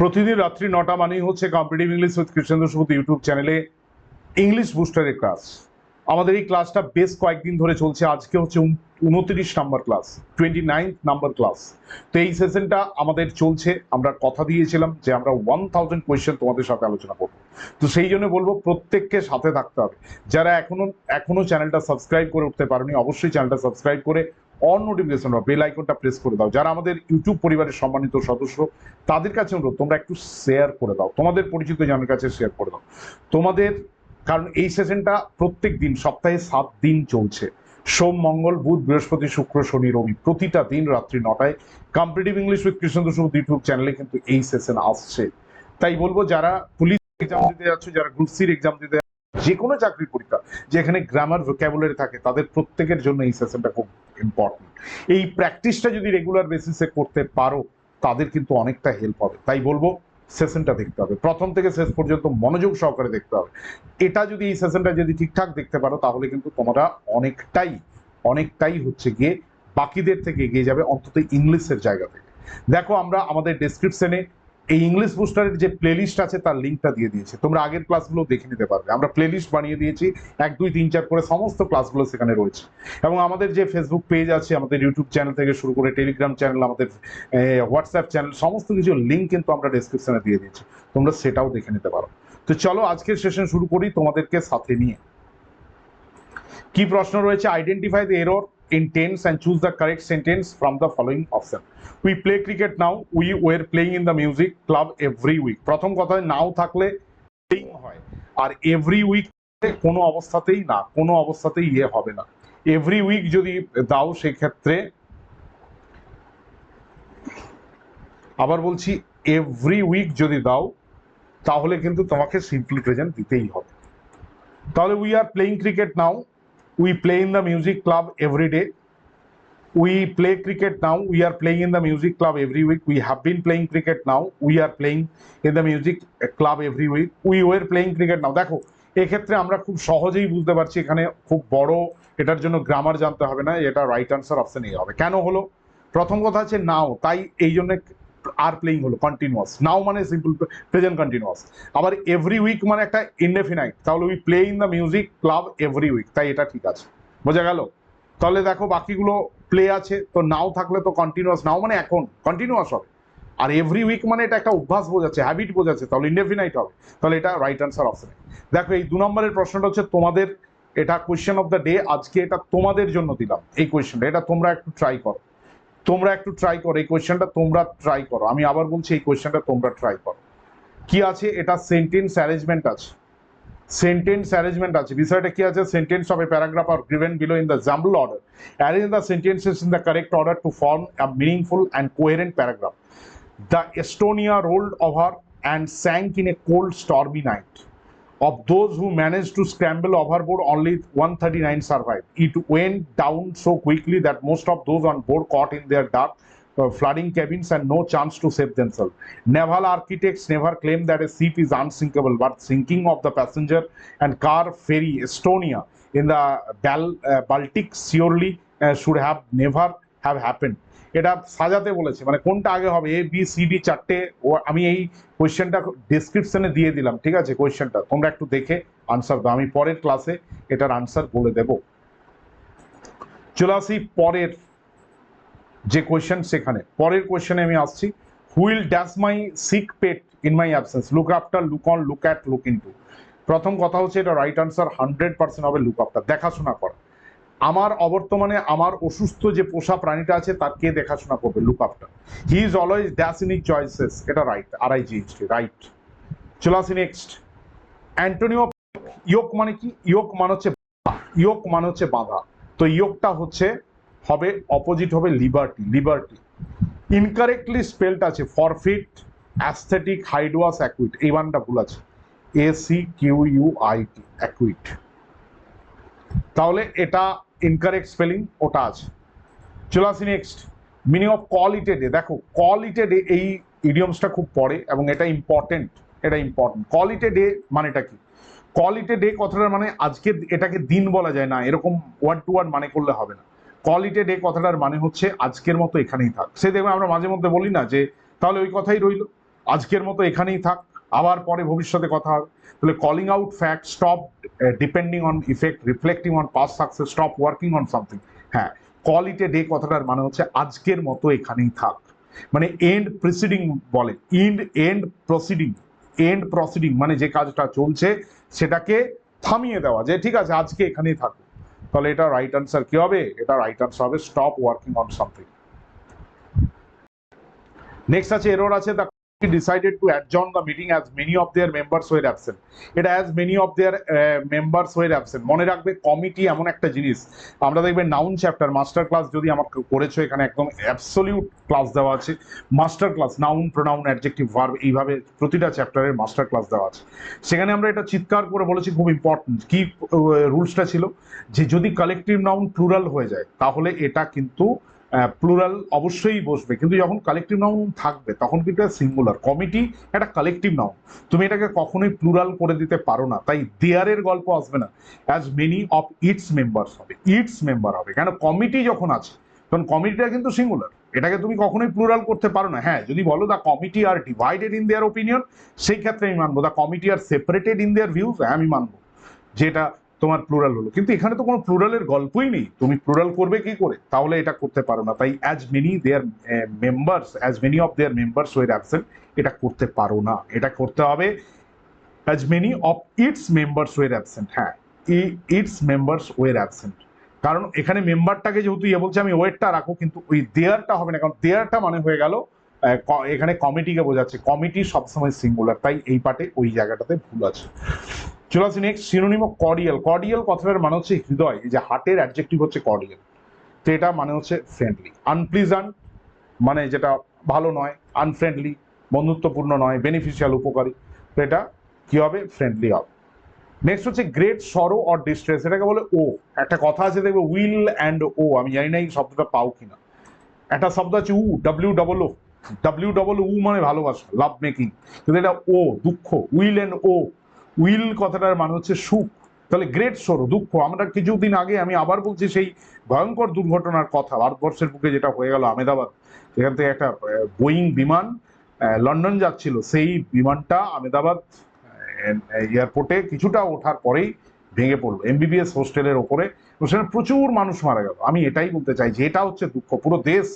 প্রতিদিন রাত্রি নটা মানেই হচ্ছে competitive English with Krishnendra Subodh YouTube চ্যানেলে ইংলিশ বুস্টারের ক্লাস আমাদের এই ক্লাসটা বেশ কয়েকদিন ধরে চলছে। আজকে হচ্ছে উনত্রিশ number class twenty ninth number class তো এই সেশনটা আমাদের চলছে। আমরা কথা দিয়েছিলাম যে আমরা ওয়ান থাউজেন্ড কোয়েশ্চেন তোমাদের সাথে আলোচনা করব। তো সেই জন্য বলব প্রত্যেককে সাথে থাকতে হবে। যারা এখনও এখনও চ্যানেলটা সাবস্ক্রাইব করে উঠতে পারেনি, অবশ্যই চ্যানেলটা সাবস্ক্রাইব করে অন নোটিফিকেশন বা বেল আইকনটা প্রেস করে দাও। যারা আমাদের ইউটিউব পরিবারের সম্মানিত সদস্য, তাদের কাছে অনুরোধ, তোমরা একটু শেয়ার করে দাও। তোমাদের পরিচিত জনের কাছে শেয়ার করে দাও। তোমাদের, কারণ এই সেশনটা প্রত্যেক দিন, সপ্তাহে সাত দিন চলছে। সোম, মঙ্গল, বুধ, বৃহস্পতি, শুক্র, শনি, রবি, প্রতিটা দিন রাত্রি নটায় competitive English with Krishnendra Subodh YouTube চ্যানেলে কিন্তু এই সেশন আসছে। তাই বলব, যারা পুলিশ এক্সাম দিতে যাচ্ছ, যারা গ্রুপ সির এক্সাম দিতে যে কোনো চাকরির পরীক্ষা যেখানে গ্রামার ভোক্যাবুলারি থাকে, তাদের প্রত্যেকের জন্য এই সেশনটা খুব ইম্পর্টেন্ট এই প্র্যাকটিসটা যদি রেগুলার বেসিসে করতে পারো, তাদের কিন্তু অনেকটা হেল্প হবে। তাই বলব সেশনটা দেখতে হবে। প্রথম থেকে শেষ পর্যন্ত মনোযোগ সহকারে দেখতে হবে। এটা যদি এই সেশনটা যদি ঠিকঠাক দেখতে পারো, তাহলে কিন্তু তোমরা অনেকটাই অনেকটাই হচ্ছে গিয়ে বাকিদের থেকে এগিয়ে যাবে অন্তত ইংলিশের জায়গা থেকে। দেখো আমরা আমাদের ডেসক্রিপশনে এই ইংলিশ বুস্টারের যে প্লেলিস্ট আছে তার লিঙ্কটা দিয়ে দিয়েছে। তোমরা আগের ক্লাসগুলো দেখে নিতে পারবে। আমরা প্লেলিস্ট বানিয়ে দিয়েছি, এক, দুই, তিন, চার করে সমস্ত ক্লাসগুলো সেখানে রয়েছে। এবং আমাদের যে ফেসবুক পেজ আছে, আমাদের ইউটিউব চ্যানেল থেকে শুরু করে টেলিগ্রাম চ্যানেল আমাদের হোয়াটসঅ্যাপ চ্যানেল সমস্ত কিছু লিঙ্ক কিন্তু আমরা ডেসক্রিপশনে দিয়ে দিয়েছি। তোমরা সেটাও দেখে নিতে পারো। তো চলো আজকের সেশন শুরু করি তোমাদেরকে সাথে নিয়ে। কি প্রশ্ন রয়েছে? Identify the error in tense and choose the correct sentence from the following option. We play cricket now. We were playing in the music club every week. প্রথম কথা নাও থাকলে playing হয় আর এভরি উইক কোনো অবস্থাতেই না কোনো অবস্থাতেই ইয়ে হবে না এভরি উইক যদি দাও সেক্ষেত্রে আবার বলছি এভরি উইক যদি দাও তাহলে কিন্তু তোমাকে সিম্পলি প্রেজেন্ট দিতেই হবে তাহলে we are playing cricket now we play in the music club every day we play cricket now we are playing in the music club every week we have been playing cricket now we are playing in the music club every week we were playing cricket now দেখো এক্ষেত্রে আমরা খুব সহজেই বুঝতে পারছি এখানে খুব বড় এটার জন্য গ্রামার জানতে হবে না এটা রাইট আনসার অপশন এই হবে কেন হলো প্রথম কথা হচ্ছে নাও তাই এই জন্য আর প্লেইং হলো কন্টিনিউয়াস নাও মানে সিম্পল প্রেজেন্ট কন্টিনিউয়াস আবার এভরি উইক মানে একটা ইনডেফিনাইট তাহলে we play in the music club every week তাই এটা ঠিক আছে। বোঝা গেল? তাহলে দেখো বাকিগুলো প্লে আছে, তো নাও থাকলে তো কন্টিনিউয়াস নাও মানে এখন কন্টিনিউয়াস হবে। আর এভরি উইক মানে এটা একটা অভ্যাস বোঝাচ্ছে হ্যাবিট বোঝাচ্ছে, তাহলে ইনডেফিনাইট হবে। তাহলে এটা রাইট আনসার অপশন দেখো এই দু নম্বরের প্রশ্নটা হচ্ছে, তোমাদের এটা কোয়েশ্চেন অফ দ্য ডে আজকে এটা তোমাদের জন্য দিলাম, এই কোয়েশ্চেনটা এটা তোমরা একটু ট্রাই করো। তোমরা একটু ট্রাই করো, এই কোয়েশ্চেনটা তোমরা ট্রাই করো। আমি আবার বলছি, এই কোয়েশ্চেনটা তোমরা ট্রাই করো। কি আছে? এটা সেন্টেন্স অ্যারেঞ্জমেন্ট আছে। সেন্টেন্স অ্যারেঞ্জমেন্ট আছে। বিষয়টা কি আছে? Sentence of a paragraph are given below in the jumble order arrange the sentences in the correct order to form a meaningful and coherent paragraph the Estonia rolled over and sank in a cold stormy night. Of those who managed to scramble overboard only 139 survived. It went down so quickly that most of those on board caught in their dark uh, flooding cabins and no chance to save themselves. Naval architects never claimed that a ship is unsinkable but sinking of the passenger and car ferry estonia in the Bal- uh, baltic surely uh, should have never have happened এটা সাজাতে বলেছে মানে কোনটা আগে হবে A B C D চারটে আমি এই কোয়েশ্চেনটা ডিসক্রিপশনে দিয়ে দিলাম, ঠিক আছে কোয়েশ্চেনটা তোমরা একটু দেখে আনসার দাও, আমি পরের ক্লাসে এটার আনসার বলে দেব। চলে আসি পরের যে কোয়েশ্চেন সেখানে। পরের কোয়েশ্চেনে আমি আসছি will dash my sick pet in my absence look after look on look at look into প্রথম কথা হচ্ছে এটা রাইট আনসার হান্ড্রেড পার্সেন্ট হবে লুক আফটার দেখাশোনা করা। আমার অবর্তমানে আমার অসুস্থ যে পোষা প্রাণীটা আছে, তার কে দেখাশোনা করবে? Look after he is always in his choices এটা রাইট আর আই জিএসটি রাইট চলে আসি নেক্সট অ্যান্টোনিও ইয়োক মানে কি? ইয়োক মানে হচ্ছে ইয়োক মানে হচ্ছে বাঁধা। তো ইয়োকটা হচ্ছে, হবে অপোজিট হবে লিবার্টি লিবার্টি ইনকারেক্টলি স্পেলড আছে ফরফিট অ্যাস্থেটিক হাইডোয়াস অ্যাকুইট এই বানটা ভুল আছে। A C Q U I T acquit তাহলে এটা ইনকারেক্ট স্পেলিং ওটা আছে চলে আসি next meaning of call it day দেখো কল ইট ডে এই ইডিয়মসটা খুব পড়ে এবং এটা ইম্পর্টেন্ট এটা important call it a day মানেটা কি? কল ইট এ ডে কথাটার মানে আজকে এটাকে দিন বলা যায় না, এরকম ওয়ার্ড টু ওয়ার্ড মানে করলে হবে না। কল এ ডে কথাটার মানে হচ্ছে আজকের মতো এখানেই থাক। সে দেখবে আমরা মাঝে মধ্যে বলি না যে, তাহলে ওই কথাই রইল। আজকের মতো এখানেই থাক। আবার পরে ভবিষ্যতে কথা হবে। তাহলে calling out fact stop depending on effect reflecting on past success stop working on something হ্যাঁ কল ইট এ ডে কথাটার মানে হচ্ছে আজকের মতো এখানেই থাক। মানে এন্ড প্রিসিডিং বলে। End end proceeding end proceeding মানে যে কাজটা চলছে, সেটাকে থামিয়ে দেওয়া যে, ঠিক আছে, আজকে এখানেই থাকো। তাহলে এটা রাইট আনসার কি হবে? এটা রাইট আনসার হবে stop working on something next আছে এরর আছে the decided to adjourn the meeting as many of their members were absent. এটা as many of their uh, members were absent. মনে রাখবে committee এমন একটা জিনিস। আমরা দেখবে নাউন চ্যাপ্টার মাস্টার ক্লাস যদি আমার করেছ এখানে একদম অ্যাবসলিউট ক্লাস দেওয়া আছে। Master class noun pronoun adjective verb এইভাবে প্রতিটা চ্যাপ্টারের মাস্টার ক্লাস দেওয়া আছে। সেখানে আমরা এটা চিৎকার করে বলেছি খুব ইম্পর্টেন্ট কি রুলসটা ছিল? যে যদি কালেকটিভ নাউন প্লুরাল হয়ে যায় তাহলে এটা কিন্তু প্লুরাল অবশ্যই বসবে। কিন্তু যখন কালেকটিভ নাউন থাকবে, তখন কিন্তু সিঙ্গুলার কমিটি একটা কালেকটিভ নাউন তুমি এটাকে কখনোই প্লুরাল করে দিতে পারো না। তাই দেয়ারের গল্প আসবে না। As many of its members হবে। ইটস মেম্বার হবে। কেন? কমিটি যখন আছে, তখন কমিটিটা কিন্তু সিঙ্গুলার এটাকে তুমি কখনোই প্লুরাল করতে পারো না। হ্যাঁ যদি বলো the committee are divided in their opinion সেই ক্ষেত্রে আমি মানবো। The committee are separated in their views হ্যাঁ আমি মানবো। যেটা তোমার প্লুরাল হলো। কিন্তু এখানে তো কোনো প্লুরালের গল্পই নেই। তুমি প্লুরাল করবে কি করে? তাহলে এটা করতে পারো না। তাই as many their members as many of their members were absent এটা করতে পারো না। এটা করতে হবে as many of its members were absent হ্যাঁ ইটস মেম্বার্স ওয়ের অ্যাবসেন্ট কারণ এখানে মেম্বারটাকে যেহেতু ইয়ে বলছে, আমি ওয়েটটা রাখো কিন্তু ওই দেয়ারটা হবে না। কারণ দেয়ারটা মানে হয়ে গেল এখানে কমিটিকে বোঝাচ্ছে। কমিটি সবসময় সিঙ্গুলার তাই এই পার্টে ওই জায়গাটাতে ভুল আছে। চলে আসি নেক্সট সিনোনিম কর্ডিয়াল কর্ডিয়াল কথাটার মানে হচ্ছে হৃদয় যে হার্টের অ্যাডজেক্টিভ হচ্ছে কর্ডিয়াল তো এটা মানে হচ্ছে ফ্রেন্ডলি আনপ্লিজেন্ট মানে যেটা ভালো নয় আনফ্রেন্ডলি বন্ধুত্বপূর্ণ নয় বেনিফিশিয়াল উপকারী। তো এটা কি হবে? ফ্রেন্ডলি হবে। নেক্সট হচ্ছে গ্রেট সরো অর ডিস্ট্রেস এটাকে বলে ও একটা কথা আছে, দেখবে উইল অ্যান্ড ও আমি জানি না এই শব্দটা পাও কিনা। একটা শব্দ আছে উ W double O W double U মানে ভালোবাসা লাভ মেকিং কিন্তু এটা ও দুঃখ। উইল অ্যান্ড ও উইল কথাটার মানে হচ্ছে সুখ। তাহলে গ্রেট সরো দুঃখ। আমরা কিছুদিন আগে আমি আবার বলছি সেই ভয়ঙ্কর দুর্ঘটনার কথা, ভারতবর্ষের বুকে যেটা হয়ে গেল আহমেদাবাদ সেখান থেকে একটা বোয়িং বিমান লন্ডন যাচ্ছিল। সেই বিমানটা আহমেদাবাদ এয়ারপোর্টে কিছুটা ওঠার পরেই ভেঙে পড়ল এমবিবিএস হোস্টেলের ওপরে। সেখানে প্রচুর মানুষ মারা গেল। আমি এটাই বলতে চাই যে এটা হচ্ছে দুঃখ। পুরো দেশ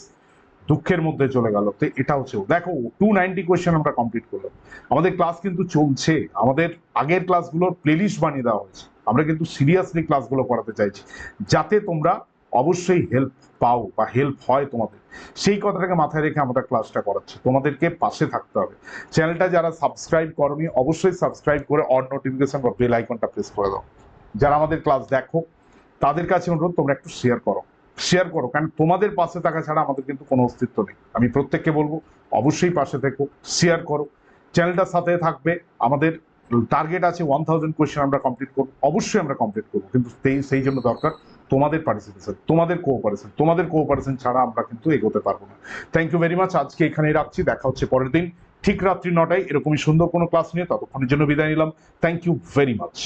দুঃখের মধ্যে চলে গেল। তো এটা হচ্ছে দেখো টু নাইনটি কোয়েশ্চেন আমরা কমপ্লিট করলাম। আমাদের ক্লাস কিন্তু চলছে। আমাদের আগের ক্লাসগুলোর প্লেলিস্ট বানিয়ে দেওয়া হয়েছে। আমরা কিন্তু সিরিয়াসলি ক্লাসগুলো করাতে চাইছি। যাতে তোমরা অবশ্যই হেল্প পাও বা হেল্প হয় তোমাদের। সেই কথাটাকে মাথায় রেখে আমরা ক্লাসটা করাচ্ছি। তোমাদেরকে পাশে থাকতে হবে। চ্যানেলটা যারা সাবস্ক্রাইব করনি, অবশ্যই সাবস্ক্রাইব করে অন নোটিফিকেশন বা বেল আইকনটা প্রেস করে দাও। যারা আমাদের ক্লাস দেখো, তাদের কাছে অনুরোধ, তোমরা একটু শেয়ার করো। শেয়ার করো, কারণ তোমাদের পাশে থাকা ছাড়া আমাদের কিন্তু কোনো অস্তিত্ব নেই। আমি প্রত্যেককে বলব, অবশ্যই পাশে থেকো শেয়ার করো। চ্যানেলটার সাথে থাকবে, আমাদের টার্গেট আছে ওয়ান থাউজেন্ড কোয়েশ্চেন আমরা কমপ্লিট করব, অবশ্যই আমরা কমপ্লিট করব, কিন্তু সেই সেই জন্য দরকার তোমাদের পার্টিসিপেশন তোমাদের কোঅপারেশন তোমাদের কোঅপারেশন ছাড়া আমরা কিন্তু এগোতে পারব না। থ্যাংক ইউ ভেরি মাচ আজকে এখানেই রাখছি, দেখা হচ্ছে পরের দিন, ঠিক রাত্রি নটায়, এরকমই সুন্দর কোনো ক্লাস নিয়ে, ততক্ষণের জন্য বিদায় নিলাম থ্যাংক ইউ ভেরি মাচ